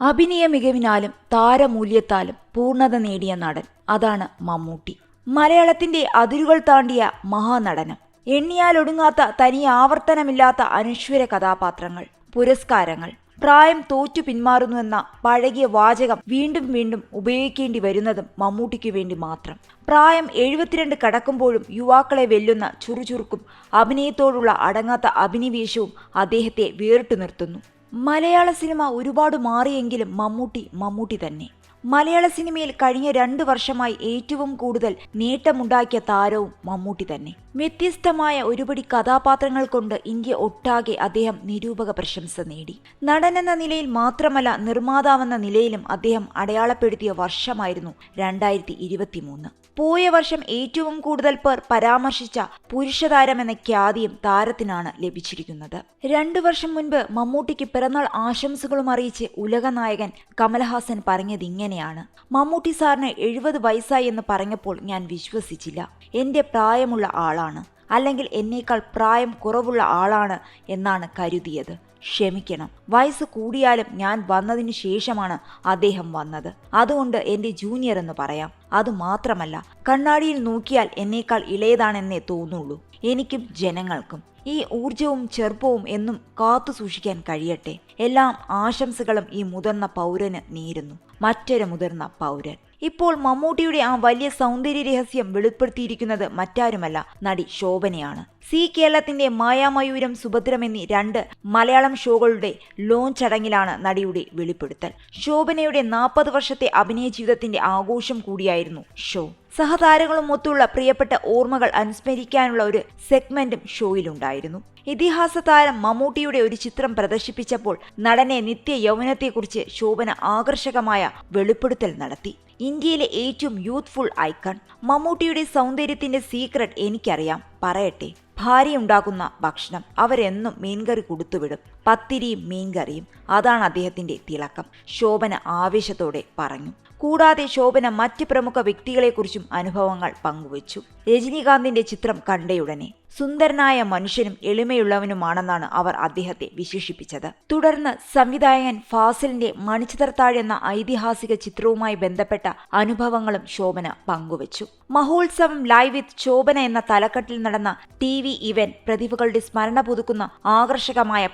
അഭിനയ മികവിനാലും താരമൂല്യത്താലും പൂർണത നേടിയ നടൻ അതാണ് മമ്മൂട്ടി. മലയാളത്തിന്റെ അതിരുകൾ താണ്ടിയ മഹാനടനം. എണ്ണിയാലൊടുങ്ങാത്ത തനി ആവർത്തനമില്ലാത്ത അനശ്വര കഥാപാത്രങ്ങൾ പുരസ്കാരങ്ങൾ പ്രായം തോറ്റു പിന്മാറുന്നുവെന്ന പഴകിയ വാചകം വീണ്ടും വീണ്ടും ഉപയോഗിക്കേണ്ടി വരുന്നതും മമ്മൂട്ടിക്ക് വേണ്ടി മാത്രം. പ്രായം എഴുപത്തിരണ്ട് കടക്കുമ്പോഴും യുവാക്കളെ വെല്ലുന്ന ചുറുചുറുക്കും അഭിനയത്തോടുള്ള അടങ്ങാത്ത അഭിനിവേശവും അദ്ദേഹത്തെ വേറിട്ടു നിർത്തുന്നു. മലയാള സിനിമ ഒരുപാട് മാറിയെങ്കിലും മമ്മൂട്ടി മമ്മൂട്ടി തന്നെ. മലയാള സിനിമയിൽ കഴിഞ്ഞ രണ്ടു വർഷമായി ഏറ്റവും കൂടുതൽ നേട്ടമുണ്ടാക്കിയ താരവും മമ്മൂട്ടി തന്നെ. വ്യത്യസ്തമായ ഒരുപടി കഥാപാത്രങ്ങൾ കൊണ്ട് ഇന്ത്യ ഒട്ടാകെ അദ്ദേഹം നിരൂപക പ്രശംസ നേടി. നടനെന്ന നിലയിൽ മാത്രമല്ല നിർമ്മാതാവെന്ന നിലയിലും അദ്ദേഹം അടയാളപ്പെടുത്തിയ വർഷമായിരുന്നു രണ്ടായിരത്തി ഇരുപത്തിമൂന്ന് പോയ വർഷം ഏറ്റവും കൂടുതൽ പേർ പരാമർശിച്ച പുരുഷതാരം എന്ന ഖ്യാതിയും താരത്തിനാണ് ലഭിച്ചിരിക്കുന്നത്. രണ്ടു വർഷം മുൻപ് മമ്മൂട്ടിക്ക് പിറന്നാൾ ആശംസകളും അറിയിച്ച് ഉലകനായകൻ കമൽഹാസൻ പറഞ്ഞത് ഇങ്ങനെയാണ് മമ്മൂട്ടി സാറിന് എഴുപത് വയസ്സായി എന്ന് പറഞ്ഞപ്പോൾ ഞാൻ വിശ്വസിച്ചില്ല. എന്റെ പ്രായമുള്ള ആളാണ്. അല്ലെങ്കിൽ എന്നേക്കാൾ പ്രായം കുറവുള്ള ആളാണ് എന്നാണ് കരുതിയത്. ക്ഷമിക്കണം. വയസ്സ് കൂടിയാലും ഞാൻ വന്നതിന് ശേഷമാണ് അദ്ദേഹം വന്നത്. അതുകൊണ്ട് എന്റെ ജൂനിയർ എന്ന് പറയാം. അത് മാത്രമല്ല കണ്ണാടിയിൽ നോക്കിയാൽ എന്നേക്കാൾ ഇളയതാണെന്നേ തോന്നുള്ളൂ. എനിക്കും ജനങ്ങൾക്കും. ഈ ഊർജവും ചെറുപ്പവും എന്നും കാത്തു സൂക്ഷിക്കാൻ കഴിയട്ടെ. എല്ലാം ആശംസകളും ഈ മുതിർന്ന പൗരന് നേരുന്നു. മറ്റൊരു മുതിർന്ന പൗരൻ. ഇപ്പോൾ മമ്മൂട്ടിയുടെ ആ വലിയ സൗന്ദര്യ രഹസ്യം വെളിപ്പെടുത്തിയിരിക്കുന്നത് മറ്റാരുമല്ല നടി ശോഭനയാണ്. സി കേരളത്തിന്റെ മായാമയൂരം സുഭദ്രം എന്നീ രണ്ട് മലയാളം ഷോകളുടെ ലോഞ്ച് ചടങ്ങിലാണ് നടിയുടെ വെളിപ്പെടുത്തൽ. ശോഭനയുടെ നാൽപ്പത് വർഷത്തെ അഭിനയ ജീവിതത്തിന്റെ ആഘോഷം കൂടിയായിരുന്നു ഷോ. സഹതാരങ്ങളും സഹതാരങ്ങളുമൊത്തുള്ള പ്രിയപ്പെട്ട ഓർമ്മകൾ അനുസ്മരിക്കാനുള്ള ഒരു സെഗ്മെന്റും ഷോയിലുണ്ടായിരുന്നു. ഇതിഹാസ താരം മമ്മൂട്ടിയുടെ ഒരു ചിത്രം പ്രദർശിപ്പിച്ചപ്പോൾ നടനെ നിത്യ യൗവനത്തെക്കുറിച്ച് ശോഭന ആകർഷകമായ വെളിപ്പെടുത്തൽ നടത്തി. ഇന്ത്യയിലെ ഏറ്റവും യൂത്ത്ഫുൾ ഐക്കൺ മമ്മൂട്ടിയുടെ സൗന്ദര്യത്തിന്റെ സീക്രട്ട് എനിക്കറിയാം. പറയട്ടെ. ഭാര്യ ഉണ്ടാക്കുന്ന ഭക്ഷണം അവരെന്നും മീൻകറി കൊടുത്തുവിടും. പത്തിരിയും മീൻകറിയും. അതാണ് അദ്ദേഹത്തിന്റെ തിളക്കം. ശോഭന ആവേശത്തോടെ പറഞ്ഞു. കൂടാതെ ശോഭന മറ്റ് പ്രമുഖ വ്യക്തികളെക്കുറിച്ചും അനുഭവങ്ങൾ പങ്കുവച്ചു. രജനീകാന്തിന്റെ ചിത്രം കണ്ടയുടനെ സുന്ദരനായ മനുഷ്യനും എളിമയുള്ളവനുമാണെന്നാണ് അവർ അദ്ദേഹത്തെ വിശേഷിപ്പിച്ചത്. തുടർന്ന് സംവിധായകൻ ഫാസിലിന്റെ മണിച്ചിത്രത്താഴ് എന്ന ഐതിഹാസിക ചിത്രവുമായി ബന്ധപ്പെട്ട അനുഭവങ്ങളും ശോഭന പങ്കുവച്ചു. മഹോത്സവം ലൈവ് വിത്ത് ശോഭന എന്ന തലക്കെട്ടിൽ നടന്ന ടി വി ഇവന്റ് പ്രതിഭകളുടെ സ്മരണ പുതുക്കുന്ന ആകർഷകമായ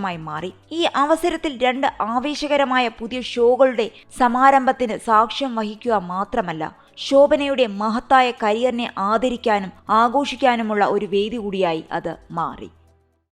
പ്രദർശനമായി മാറി. ഈ അവസരത്തിൽ രണ്ട് ആവേശകരമായ പുതിയ ഷോകളുടെ സമാരംഭത്തിന് സാക്ഷ്യം വഹിക്കുക മാത്രമല്ല ശോഭനയുടെ മഹത്തായ കരിയറിനെ ആദരിക്കാനും ആഘോഷിക്കാനുമുള്ള ഒരു വേദി കൂടിയായി അത് മാറി.